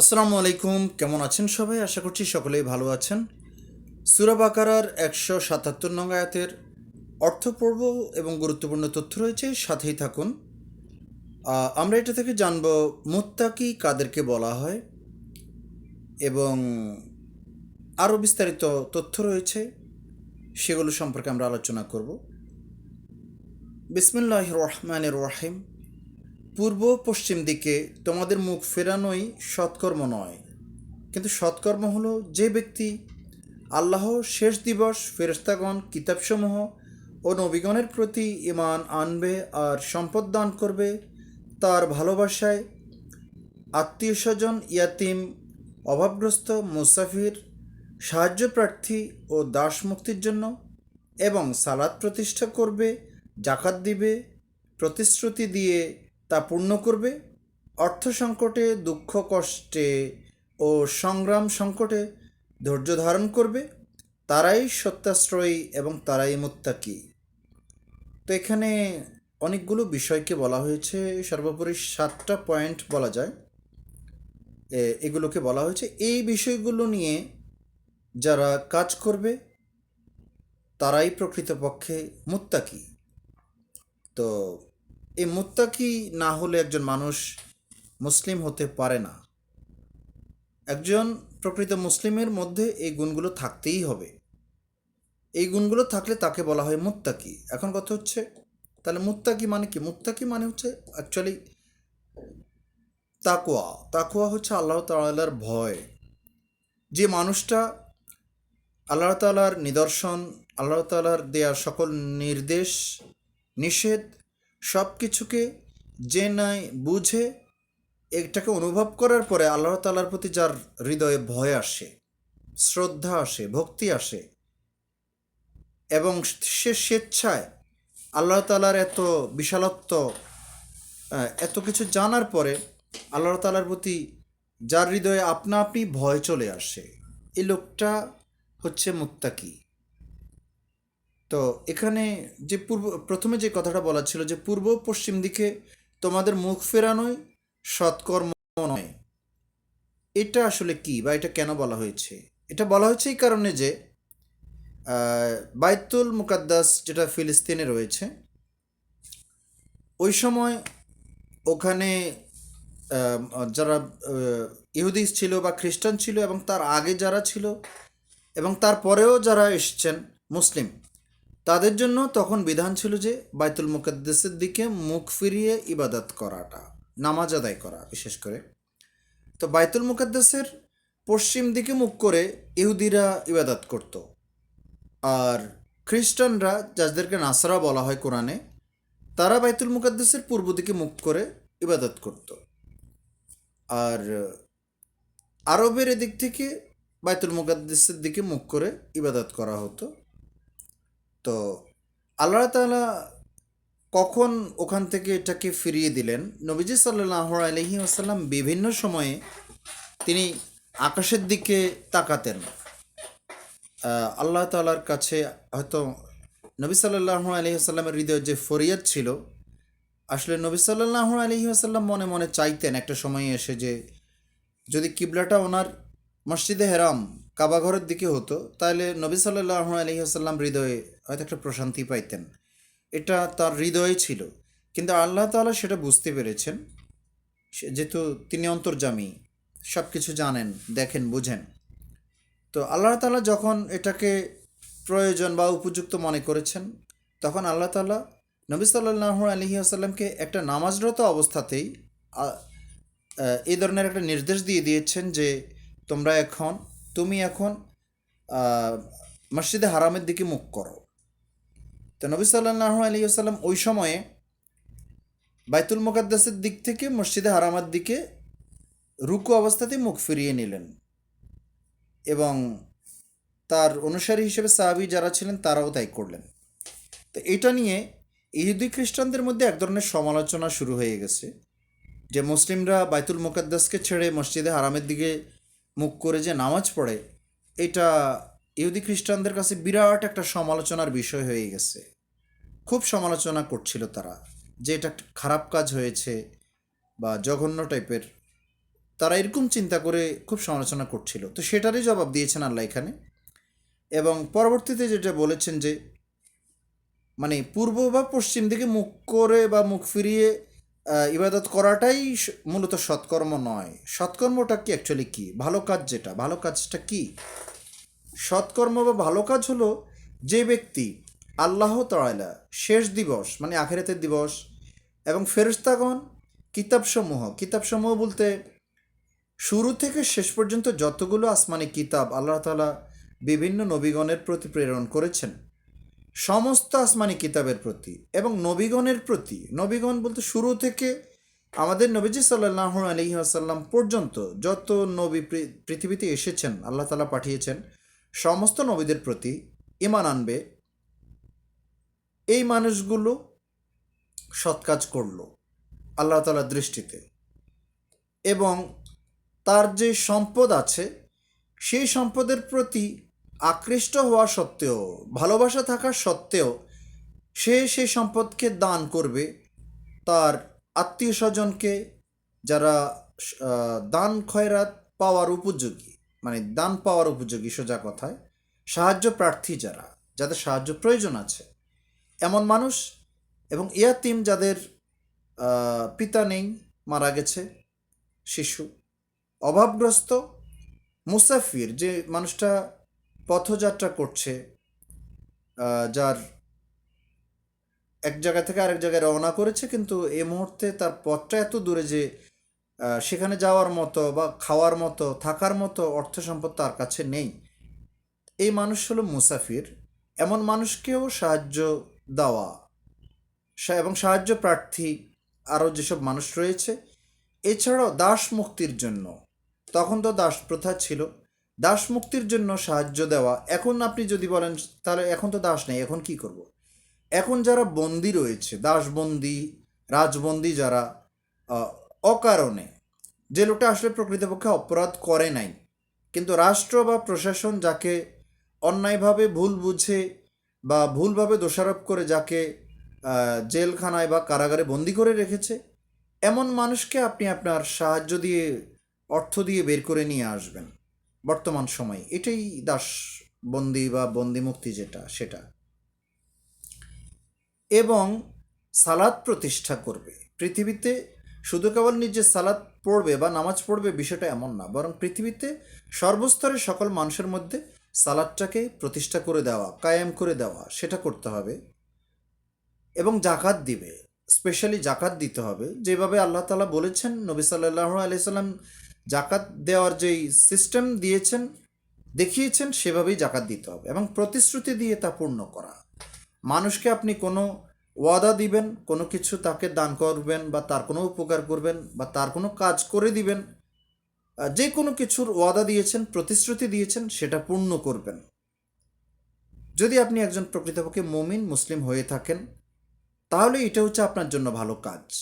আসসালামু আলাইকুম, কেমন আছেন সবাই? আশা করছি সকলেই ভালো আছেন। সুরা বাকারার একশো সাতাত্তর নং আয়াতের অর্থপূর্ব এবং গুরুত্বপূর্ণ তথ্য রয়েছে, সাথেই থাকুন। আমরা এটা থেকে জানব, মুত্তাকি কাদেরকে বলা হয় এবং আরও বিস্তারিত তথ্য রয়েছে, সেগুলো সম্পর্কে আমরা আলোচনা করব। বিসমুল্লাহ রহমানের রহিম। পূর্ব পশ্চিম দিকে তোমাদের মুখ ফেরানোই সৎকর্ম নয়। কিন্তু সৎকর্ম হলো যে ব্যক্তি আল্লাহ শেষ দিবস ফেরেস্তাগণ কিতাবসমূহ ও নবীগণের প্রতি ইমান আনবে আর সম্পদ দান করবে, তার ভালোবাসায় আত্মীয় স্বজন ইয়াতিম, অভাবগ্রস্ত মুসাফির সাহায্য প্রার্থী ও দাস মুক্তির জন্য এবং সালাদ প্রতিষ্ঠা করবে, জাকাত দিবে, প্রতিশ্রুতি দিয়ে তা পূর্ণ করবে? অর্থ সংকটে, দুঃখ কষ্টে ও সংগ্রাম সংকটে ধৈর্য ধারণ করবে? তারাই সত্যাশ্রয়ী এবং তারাই মুত্তাকি। তো এখানে অনেকগুলো বিষয়কে বলা হয়েছে। সর্বোপরি সাতটা পয়েন্ট বলা যায়। এগুলোকে বলা হয়েছে। এই বিষয়গুলো নিয়ে যারা কাজ করবে, তারাই প্রকৃতপক্ষে মুত্তাকি। তো এই মুত্তাকি না হলে একজন মানুষ মুসলিম হতে পারে না। একজন প্রকৃত মুসলিমের মধ্যে এই গুণগুলো থাকতেই হবে। এই গুণগুলো থাকলে তাকে বলা হয় মুত্তাকি। এখন কথা হচ্ছে, তাহলে মুত্তাকি মানে কি? মুত্তাকি মানে হচ্ছে অ্যাকচুয়ালি তাকোয়া তাকোয়া হচ্ছে আল্লাহ তাআলার ভয়। যে মানুষটা আল্লাহ তাআলার নিদর্শন, আল্লাহ তাআলার দেয়া সকল নির্দেশ, নিষেধ সব কিছুকে যে নাই বুঝে, এটাকে অনুভব করার পরে আল্লাহ তাআলার প্রতি যার হৃদয়ে ভয় আসে, শ্রদ্ধা আসে, ভক্তি আসে, এবং সে স্বেচ্ছায় আল্লাহ তাআলার এত বিশালত্ব এত কিছু জানার পরে আল্লাহ তাআলার প্রতি যার হৃদয়ে আপনা আপনি ভয় চলে আসে। এই লোকটা হচ্ছে মুত্তাকি। তো এখানে যে পূর্ব, প্রথমে যে কথাটা বলা ছিল যে পূর্ব পশ্চিম দিকে তোমাদের মুখ ফেরানোই সৎকর্ম নয়। এটা আসলে কি বা এটা কেন বলা হয়েছে? এটা বলা হয়েছে এই কারণে যে বাইতুল মুকাদ্দাস যেটা ফিলিস্তিনে রয়েছে, ওই সময় ওখানে যারা ইহুদি ছিল বা খ্রিস্টান ছিল এবং তার আগে যারা ছিল এবং তারপরেও যারা এসছেন মুসলিম তাদের জন্য তখন বিধান ছিল যে বাইতুল মুকাদ্দাসের দিকে মুখ ফিরিয়ে ইবাদত করাটা, নামাজ আদায় করা বিশেষ করে। তো বাইতুল মুকাদ্দাসের পশ্চিম দিকে মুখ করে ইহুদিরা ইবাদত করত। আর খ্রিস্টানরা, যাদেরকে নাসারা বলা হয় কোরআনে, তারা বাইতুল মুকাদ্দাসের পূর্ব দিকে মুখ করে ইবাদত করত। আর আরবের এদিক থেকে বাইতুল মুকাদ্দাসের দিকে মুখ করে ইবাদত করা হতো। তো আল্লাহ তালা কখন ওখান থেকে এটাকে ফিরিয়ে দিলেন? নবীজি সাল্লাহ আলহি আসাল্লাম বিভিন্ন সময়ে তিনি আকাশের দিকে তাকাতেন। আল্লাহ তাআলার কাছে হয়তো নবী সাল্লাহ আলহি আসাল্লামের হৃদয়ে যে ফরিয়াদ ছিল, আসলে নবী সাল্লাহ আলহি আসাল্লাম মনে মনে চাইতেন একটা সময়ে এসে যে যদি কিবলাটা ওনার মসজিদে হেরাম কাবাঘরের দিকে হতো, তাহলে নবী সাল্লাহ আলহিহাসাল্লাম হৃদয়ে হয়তো একটা প্রশান্তি পাইতেন। এটা তার হৃদয়ে ছিল। কিন্তু আল্লাহ তাআলা সেটা বুঝতে পেরেছেন। যেহেতু তিনি অন্তর্জামী সব কিছু জানেন, দেখেন, বুঝেন। তো আল্লাহ তাআলা যখন এটাকে প্রয়োজন বা উপযুক্ত মনে করেছেন, তখন আল্লাহ তাআলা নবী সাল্লাহ আলহি আসাল্লামকে একটা নামাজরত অবস্থাতেই এই ধরনের একটা নির্দেশ দিয়ে দিয়েছেন যে তোমরা এখন তুমি এখন মসজিদে হারামের দিকে মুখ করো। তো নবী সাল্লাহ আলী আসাল্লাম ওই সময়ে বাইতুল মুকাদ্দাসের দিক থেকে মসজিদে হারামার দিকে রুকু অবস্থাতেই মুখ ফিরিয়ে নিলেন। এবং তার অনুসারী হিসেবে সাহাবি যারা ছিলেন, তারাও তাই করলেন। তো এটা নিয়ে ইহুদি খ্রিস্টানদের মধ্যে এক ধরনের সমালোচনা শুরু হয়ে গেছে যে, মুসলিমরা বাইতুল মুকাদ্দাসকে ছেড়ে মসজিদে হারামের দিকে মুখ করে যে নামাজ পড়ে, এটা ইহুদি খ্রিস্টানদের কাছে বিরাট একটা সমালোচনার বিষয় হয়ে গেছে। খুব সমালোচনা করছিল তারা যে এটা একটা খারাপ কাজ হয়েছে বা জঘন্য টাইপের। তারা এরকম চিন্তা করে খুব সমালোচনা করছিল। তো সেটারই জবাব দিয়েছেন আল্লাহ এখানে। এবং পরবর্তীতে যেটা বলেছেন যে মানে পূর্ব বা পশ্চিম দিকে মুখ করে বা মুখ ফিরিয়ে ইবাদত করাটাই মূলত সৎকর্ম নয়। সৎকর্মটা কি অ্যাকচুয়ালি কি? ভালো কাজ যেটা, ভালো কাজটা কি? সৎকর্ম বা ভালো কাজ হলো যে ব্যক্তি আল্লাহ তাআলা, শেষ দিবস মানে আখেরাতের দিবস, এবং ফেরেশতাগণ কিতাবসমূহ কিতাবসমূহ বলতে শুরু থেকে শেষ পর্যন্ত যতগুলো আসমানি কিতাব আল্লাহ তাআলা বিভিন্ন নবীগণের প্রতি প্রেরণ করেছেন সমস্ত আসমানি কিতাবের প্রতি এবং নবীগণের প্রতি, নবীগণ বলতে শুরু থেকে আমাদের নবীজি সাল্লাহ আলহি আসাল্লাম পর্যন্ত যত নবী পৃথিবীতে এসেছেন, আল্লাহ তালা পাঠিয়েছেন, সমস্ত নবীদের প্রতি ইমান আনবে। এই মানুষগুলো সৎ কাজ করল আল্লাহ তালার দৃষ্টিতে। এবং তার যে সম্পদ আছে, সেই সম্পদের প্রতি আকৃষ্ট হওয়া সত্ত্বেও, ভালোবাসা থাকা সত্ত্বেও সে সেই সম্পদকে দান করবে তার আত্মীয় স্বজনকে যারা দান খয়রাত পাওয়ার উপযোগী মানে দান পাওয়ার উপযোগী সোজা কথায়, সাহায্য প্রার্থী যারা, যাদের সাহায্য প্রয়োজন আছে। এমন মানুষ এবং ইয়াতিম যাদের পিতা নেই, মারা গেছে, শিশু, অভাবগ্রস্ত, মুসাফির, যে মানুষটা পথযাত্রা করছে যার এক জায়গা থেকে আরেক জায়গায় রওনা করেছে, কিন্তু এই মুহূর্তে তার পথটা এত দূরে যে সেখানে যাওয়ার মতো বা খাওয়ার মতো, থাকার মতো অর্থ সম্পদ তার কাছে নেই। এই মানুষ হলো মুসাফির। এমন মানুষকেও সাহায্য দেওয়া এবং সাহায্য প্রার্থী আরও যেসব মানুষ রয়েছে, এছাড়াও দাস মুক্তির জন্য। তখন তো দাস প্রথা ছিল। দাস মুক্তির জন্য সাহায্য দেওয়া এখন আপনি যদি বলেন, তাহলে এখন তো দাস নেই, এখন কি করব। এখন যারা বন্দি রয়েছে, দাসবন্দি, রাজবন্দি যারা অকারণে, যে লোকটা আসলে প্রকৃতপক্ষে অপরাধ করে নাই, কিন্তু রাষ্ট্র বা প্রশাসন যাকে অন্যায়ভাবে ভুল বুঝে বা ভুলভাবে দোষারোপ করে যাকে জেলখানায় বা কারাগারে বন্দি করে রেখেছে, এমন মানুষকে আপনি আপনার সাহায্য দিয়ে, অর্থ দিয়ে বের করে নিয়ে আসবেন বর্তমান সময়ে, এটাই দাস বন্দি বা বন্দি মুক্তি যেটা, সেটা। এবং সালাদ প্রতিষ্ঠা করবে। পৃথিবীতে শুধু কেবল নিজে সালাদ পড়বে বা নামাজ পড়বে বিষয়টা এমন না, বরং পৃথিবীতে সর্বস্তরের সকল মানুষের মধ্যে সালাদটাকে প্রতিষ্ঠা করে দেওয়া, কায়েম করে দেওয়া, সেটা করতে হবে। এবং জাকাত দিবে, স্পেশালি জাকাত দিতে হবে। যেভাবে আল্লাহ তালা বলেছেন, নবী সাল্লাহ আলাইসাল্লাম জাকাত দেওয়ার যেই সিস্টেম দিয়েছেন, দেখিয়েছেন, সেভাবেই জাকাত দিতে হবে এবং প্রতিশ্রুতি দিয়ে তা পূর্ণ করা। মানুষকে আপনি কোনো ওয়াদা দিবেন, কোনো কিছু তাকে দান করবেন বা তার কোনো উপকার করবেন বা তার কোনো কাজ করে দিবেন যে কোনো কিছুর ওয়াদা দিয়েছেন, প্রতিশ্রুতি দিয়েছেন, সেটা পূর্ণ করবেন। যদি আপনি একজন প্রকৃতপক্ষে মমিন, মুসলিম হয়ে থাকেন, তাহলে এটা হচ্ছে আপনার জন্য ভালো কাজ।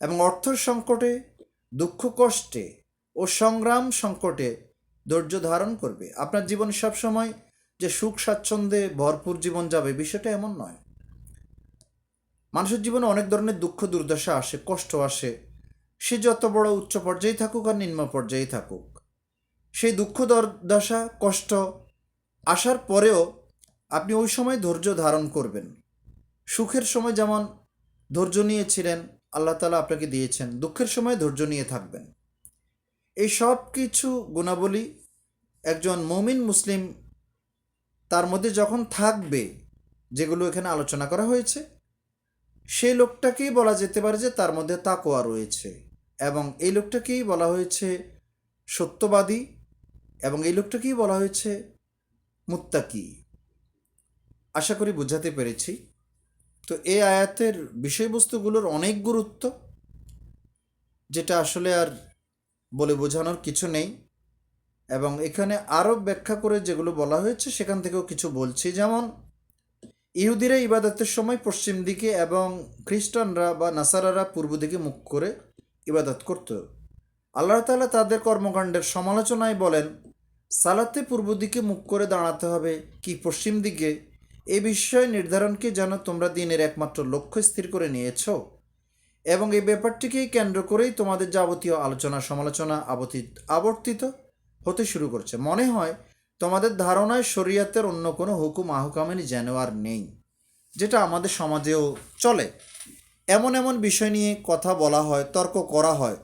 এবং অর্থ সংকটে দুঃখ কষ্টে ও সংগ্রাম সংকটে ধৈর্য ধারণ করবে। আপনার জীবন সবসময় যে সুখ স্বাচ্ছন্দ্যে ভরপুর জীবন যাবে, বিষয়টা এমন নয়। মানুষের জীবনে অনেক ধরনের দুঃখ, দুর্দশা আসে, কষ্ট আসে। সে যত বড় উচ্চ পর্যায়ে থাকুক আর নিম্ন পর্যায়ে থাকুক, সেই দুঃখ দশা কষ্ট আসার পরেও আপনি ওই সময় ধৈর্য ধারণ করবেন। সুখের সময় যেমন ধৈর্য নিয়েছিলেন আল্লাহ তালা আপনাকে দিয়েছেন। দুঃখের সময় ধৈর্য নিয়ে থাকবেন। এই সব কিছু গুণাবলী একজন মমিন মুসলিম তার মধ্যে যখন থাকবে, যেগুলো এখানে আলোচনা করা হয়েছে, সেই লোকটাকেই বলা যেতে পারে যে তার মধ্যে তাকোয়া রয়েছে এবং এই লোকটাকেই বলা হয়েছে সত্যবাদী এবং এই লোকটাকেই বলা হয়েছে মুত্তাকি। আশা করি বুঝাতে পেরেছি। তো এই আয়াতের বিষয়বস্তুগুলোর অনেক গুরুত্ব, যেটা আসলে আর বলে বোঝানোর কিছু নেই। এবং এখানে আরও ব্যাখ্যা করে যেগুলো বলা হয়েছে, সেখান থেকেও কিছু বলছি। যেমন, ইহুদিরা ইবাদতের সময় পশ্চিম দিকে এবং খ্রিস্টানরা বা নাসারারা পূর্ব দিকে মুখ করে ইবাদত করত। আল্লাহ তাআলা তাদের কর্মকাণ্ডের সমালোচনায় বলেন, সালাতে পূর্ব দিকে মুখ করে দাঁড়াতে হবে কি পশ্চিম দিকে? এ বিষয় নির্ধারণকে যেন তোমরা দিনের একমাত্র লক্ষ্য স্থির করে নিয়েছ। এবং এই ব্যাপারটিকেই কেন্দ্র করেই তোমাদের যাবতীয় আলোচনা সমালোচনা আবর্তিত হতে শুরু করছে। মনে হয় তোমাদের ধারণায় শরীয়তের অন্য কোনো হুকুম আহকামেনি যেন আর নেই, যেটা আমাদের সমাজেও চলে। এমন এমন বিষয় নিয়ে কথা বলা হয়, তর্ক করা হয়,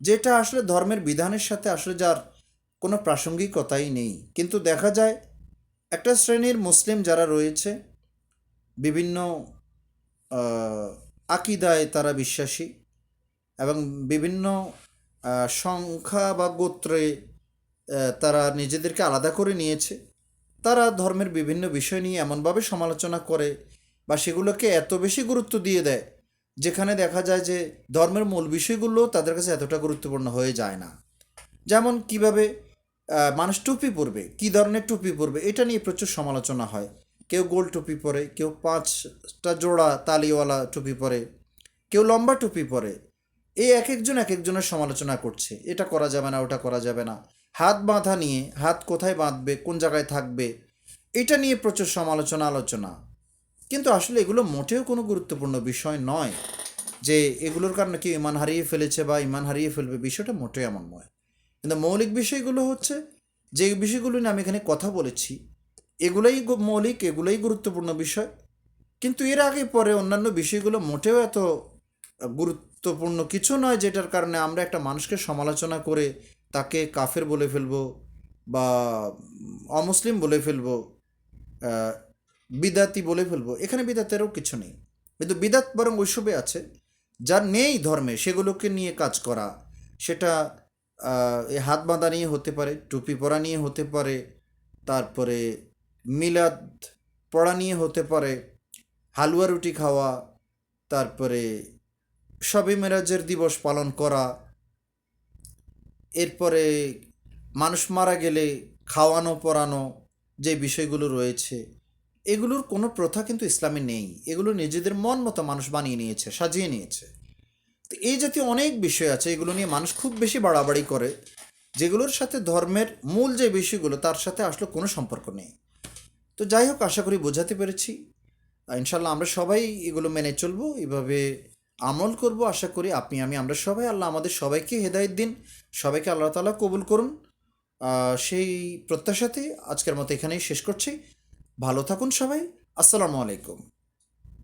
যেটা আসলে ধর্মের বিধানের সাথে আসলে যার কোনো প্রাসঙ্গিকতাই নেই। কিন্তু দেখা যায় একটা শ্রেণির মুসলিম যারা রয়েছে, বিভিন্ন আকিদায় তারা বিশ্বাসী এবং বিভিন্ন সংখ্যা বা গোত্রে তারা নিজেদেরকে আলাদা করে নিয়েছে। তারা ধর্মের বিভিন্ন বিষয় নিয়ে এমনভাবে সমালোচনা করে বা সেগুলোকে এত বেশি গুরুত্ব দিয়ে দেয়, যেখানে দেখা যায় যে ধর্মের মূল বিষয়গুলো তাদের কাছে এতটা গুরুত্বপূর্ণ হয়ে যায় না। যেমন কীভাবে মানুষ টুপি পরবে। কী ধরনের টুপি পরবে? এটা নিয়ে প্রচুর সমালোচনা হয়। কেউ গোল টুপি পরে, কেউ পাঁচটা জোড়া তালিওয়ালা টুপি পরে, কেউ লম্বা টুপি পরে। এই এক একজন এক একজনের সমালোচনা করছে। এটা করা যাবে না, ওটা করা যাবে না। হাত বাঁধা নিয়ে, হাত কোথায় বাঁধবে, কোন জায়গায় থাকবে, এটা নিয়ে প্রচুর সমালোচনা, আলোচনা। কিন্তু আসলে এগুলো মোটেও কোনো গুরুত্বপূর্ণ বিষয় নয় যে এগুলোর কারণে কেউ ইমান হারিয়ে ফেলেছে বা ইমান হারিয়ে ফেলবে। বিষয়টা মোটেও এমন নয়। কিন্তু মৌলিক বিষয়গুলো হচ্ছে, যে বিষয়গুলো নিয়ে আমি এখানে কথা বলেছি, এগুলোই মৌলিক, এগুলোই গুরুত্বপূর্ণ বিষয়। কিন্তু এর আগে পরে অন্যান্য বিষয়গুলো মোটেও এত গুরুত্বপূর্ণ কিছু নয়, যেটার কারণে আমরা একটা মানুষকে সমালোচনা করে তাকে কাফের বলে ফেলব বা অমুসলিম বলে ফেলব বিদাতি বলে ফেলব। এখানে বিদাতেরও কিছু নেই। কিন্তু বিদাত বরং ওইসবে আছে, যার নেই ধর্মে সেগুলোকে নিয়ে কাজ করা, সেটা এই হাত বাঁধা নিয়ে হতে পারে, টুপি পরা নিয়ে হতে পারে, তারপরে মিলাদ পড়া নিয়ে হতে পারে, হালুয়া রুটি খাওয়া, তারপরে শবে মেরাজের দিবস পালন করা, এরপরে মানুষ মারা গেলে খাওয়ানো, পরানো যে বিষয়গুলো রয়েছে, এগুলোর কোনো প্রথা কিন্তু ইসলামে নেই। এগুলো নিজেদের মন মতো মানুষ বানিয়ে নিয়েছে, সাজিয়ে নিয়েছে। তো এই জাতীয় অনেক বিষয় আছে, এগুলো নিয়ে মানুষ খুব বেশি বাড়াবাড়ি করে, যেগুলোর সাথে ধর্মের মূল যে বিষয়গুলো, তার সাথে আসলে কোনো সম্পর্ক নেই। তো যাই হোক, আশা করি বোঝাতে পেরেছি। ইনশাল্লাহ আমরা সবাই এগুলো মেনে চলবো, এভাবে আমল করব। আশা করি আপনি, আমি, আমরা সবাই, আল্লাহ আমাদের সবাইকে হেদায়েত দিন, সবাইকে আল্লাহ তালা কবুল করুন। সেই প্রত্যাশাতে আজকের মতো এখানেই শেষ করছি। ভালো থাকুন সবাই। আসসালামু আলাইকুম।